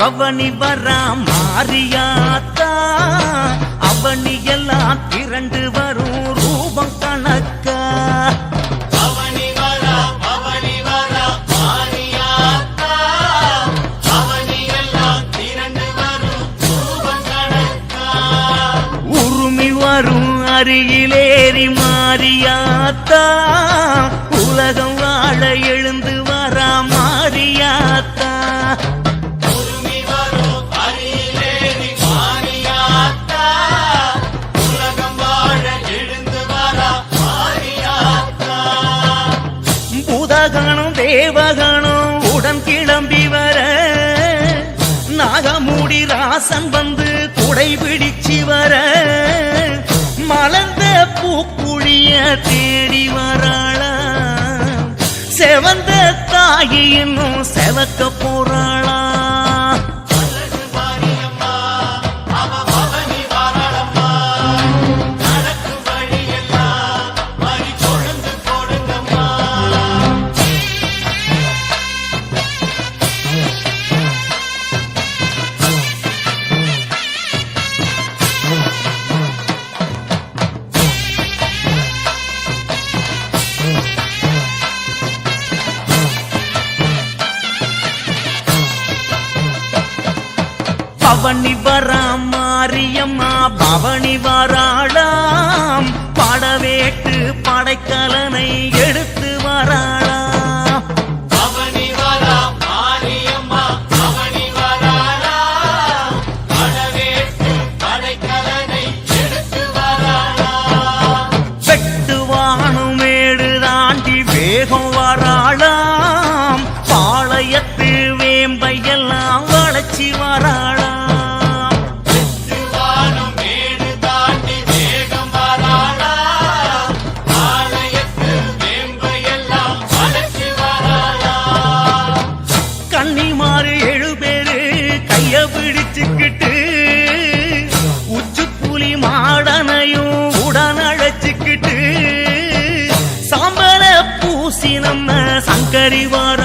பவனி வரா மாறியாத்தா அவனி எல்லாம் திரண்டு வரும் ரூபம் கணக்கா. பவனி வரா பவனி வரா மாறியாத்தா அருகிலேறி மாறியாத்தா உலகம் வாழ எழுந்து தேவகணம் உடன் கிளம்பி வர. நாகமூடி ராசன் வந்து குடை பிடிச்சி வர. மலர்ந்த பூக்குழிய தேடி வராள செவந்த தாயி இன்னும் செவக்க போறாள வாராளாம். படவேட்டு படைக்கலனை அறிவார்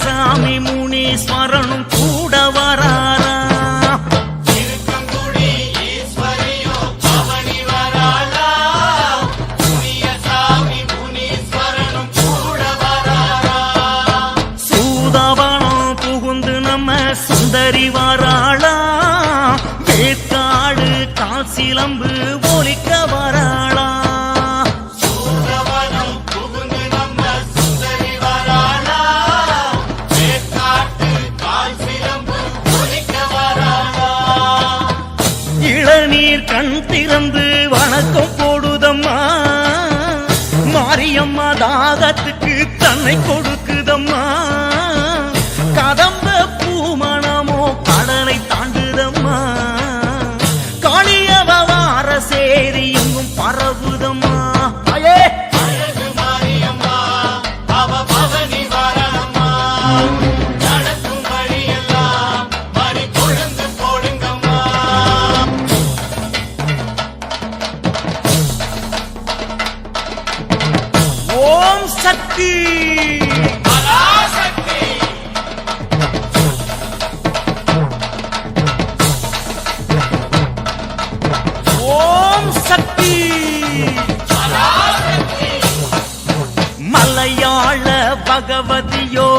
சாமி முனீஸ்வர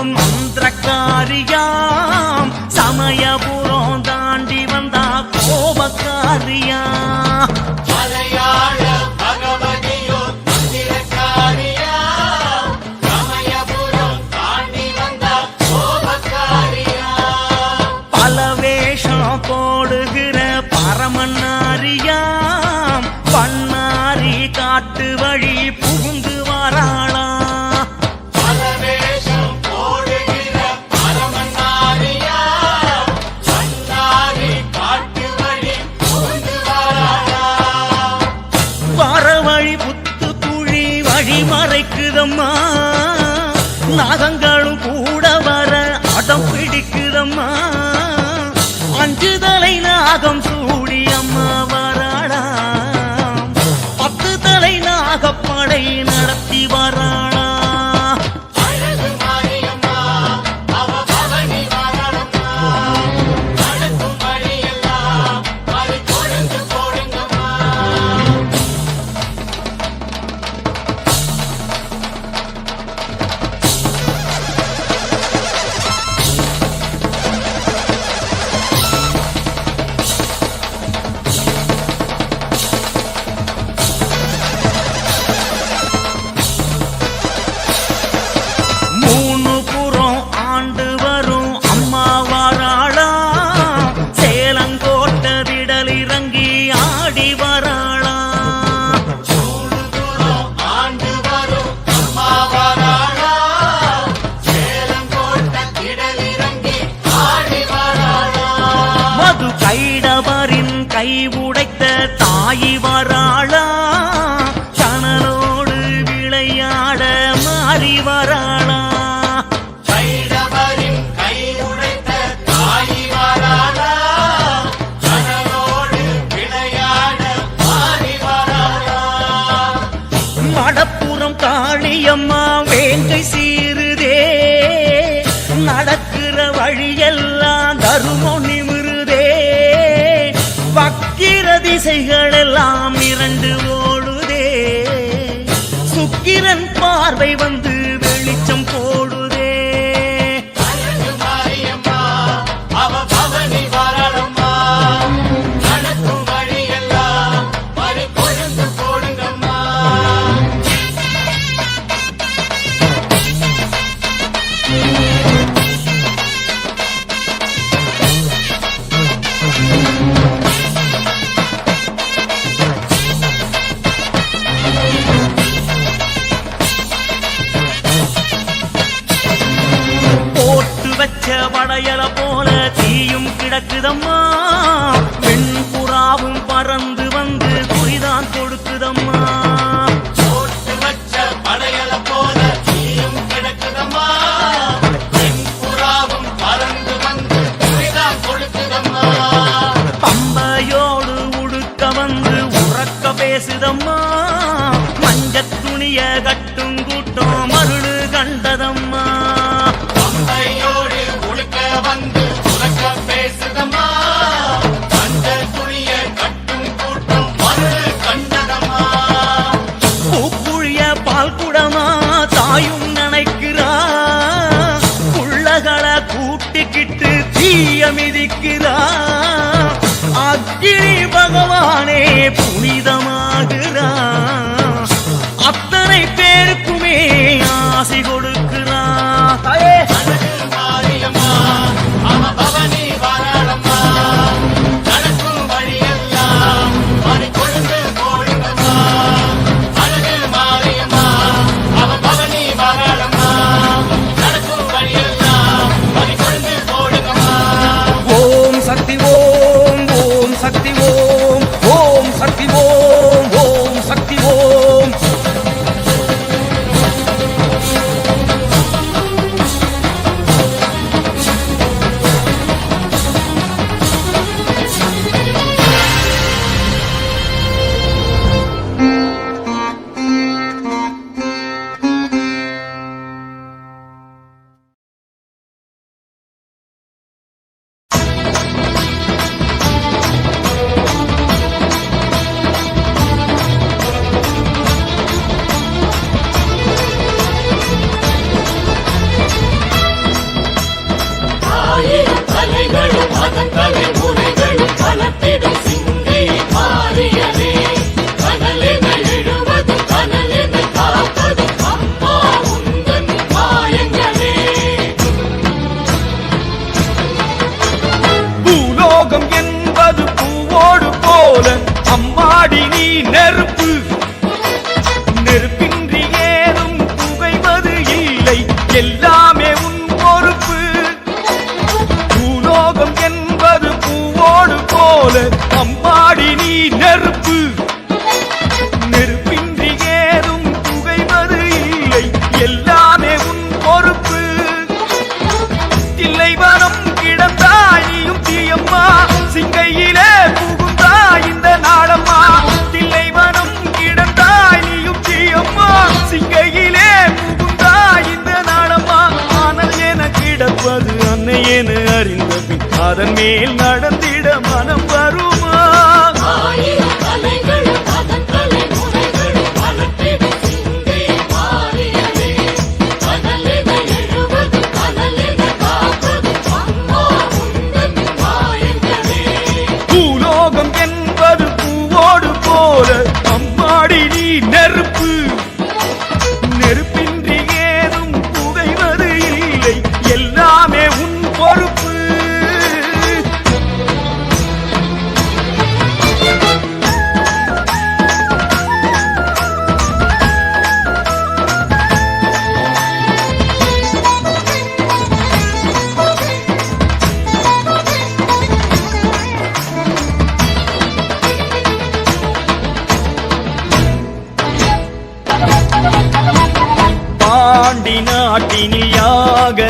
போகும் மந்திரக்காரியாம். சமயபுரம் தாண்டி வந்தா கோபக்காரியா மலையாள లేదమ్మా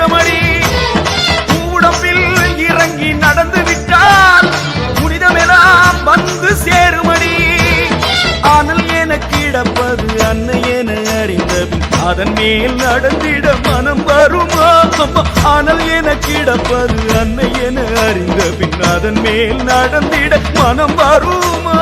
வேகமடி உடம்பில் இறங்கி நடந்து விட்டால் புனிதமெல்லாம் வந்து சேருமடி. ஆனால் என இடப்பது அன்னை என அறிந்தபின் அதன் மேல் நடந்திட மனம் வருமா? ஆனால் எனக்கு இடப்பது அன்னை என அறிந்த பின் அதன் மேல் நடந்திட மனம் வருமா?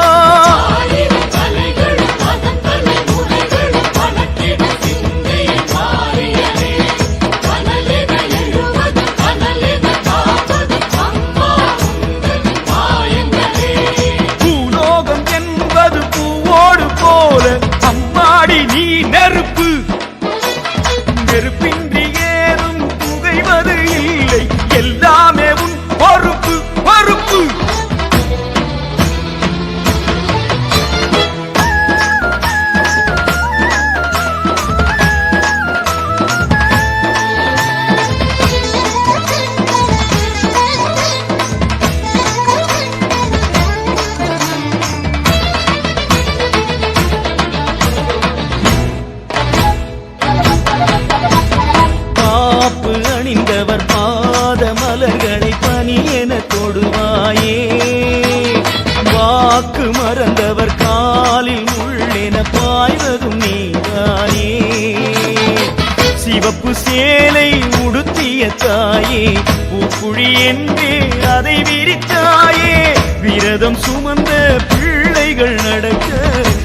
ஏலை உடுத்திய தாயே பூக்குழி என்றே அதை விரித்தாயே. விரதம் சுமந்த பிள்ளைகள் நடக்க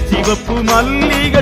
சிவப்பு மல்லிகை